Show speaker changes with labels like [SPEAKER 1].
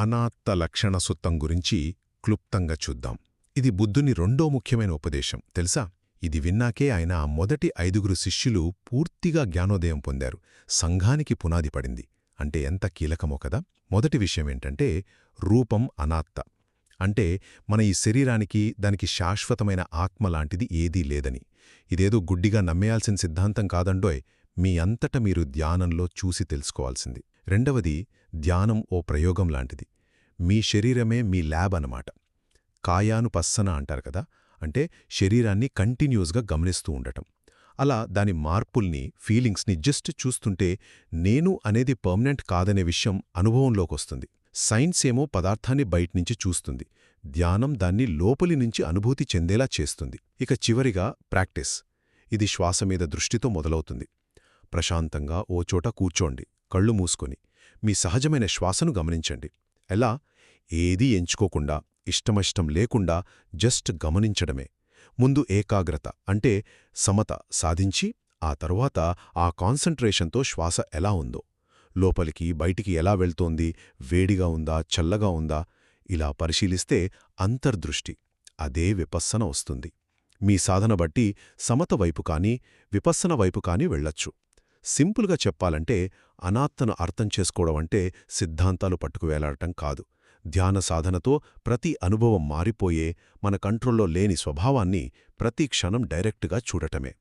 [SPEAKER 1] అనాత్త లక్షణ సుత్తం గురించి క్లుప్తంగా చూద్దాం. ఇది బుద్ధుని రెండో ముఖ్యమైన ఉపదేశం తెలుసా? ఇది విన్నాకే ఆయన ఆ మొదటి ఐదుగురు శిష్యులు పూర్తిగా జ్ఞానోదయం పొందారు. సంఘానికి పునాది పడింది. అంటే ఎంత కీలకమో కదా? మొదటి విషయమేంటంటే రూపం అనాత్త. అంటే మన ఈ శరీరానికి దానికి శాశ్వతమైన ఆత్మ లాంటిది ఏదీ లేదని. ఇదేదో గుడ్డిగా నమ్మేయాల్సిన సిద్ధాంతం కాదండోయ్. మీ అంతట మీరు ధ్యానంలో చూసి తెలుసుకోవాల్సింది. రెండవది ధ్యానం ఓ ప్రయోగం లాంటిది. మీ శరీరమే మీ ల్యాబ్ అనమాట కాయానుపస్సన అంటారు కదా అంటే శరీరాన్ని కంటిన్యూస్గా గమనిస్తూ ఉండటం. అలా దాని మార్పుల్ని ఫీలింగ్స్ని జస్ట్ చూస్తుంటే నేను అనేది పర్మనెంట్ కాదనే విషయం అనుభవంలోకొస్తుంది. సైన్స్ ఏమో పదార్థాన్ని బయట్నుంచి చూస్తుంది. ధ్యానం దాన్ని లోపలి నుంచి అనుభూతి చెందేలా చేస్తుంది. ఇక చివరిగా ప్రాక్టీస్. ఇది శ్వాస మీద దృష్టితో మొదలవుతుంది. ప్రశాంతంగా ఓ చోట కూర్చోండి. కళ్ళు మూసుకొని మీ సహజమైన శ్వాసను గమనించండి. ఎలా? ఏదీ ఎంచుకోకుండా ఇష్టమష్టం లేకుండా జస్ట్ గమనించడమే. ముందు ఏకాగ్రత అంటే సమత సాధించి ఆ తరువాత ఆ కాన్సంట్రేషన్తో శ్వాస ఎలా ఉందో. లోపలికి బయటికి ఎలా వెళ్తోంది? వేడిగా ఉందా? చల్లగా ఉందా? ఇలా పరిశీలిస్తే అంతర్దృష్టి అదే విపస్సన వస్తుంది. మీ సాధన బట్టి సమత వైపు కానీ విపస్సన వైపు కానీ వెళ్ళొచ్చు. సింపుల్గా చెప్పాలంటే అనాత్తను అర్థం చేసుకోవడం అంటే సిద్ధాంతాలు పట్టుకువేలాడటం కాదు. ధ్యాన సాధనతో ప్రతి అనుభవం మారిపోయే మన కంట్రోల్లో లేని స్వభావాన్ని ప్రతి క్షణం డైరెక్ట్గా చూడటమే.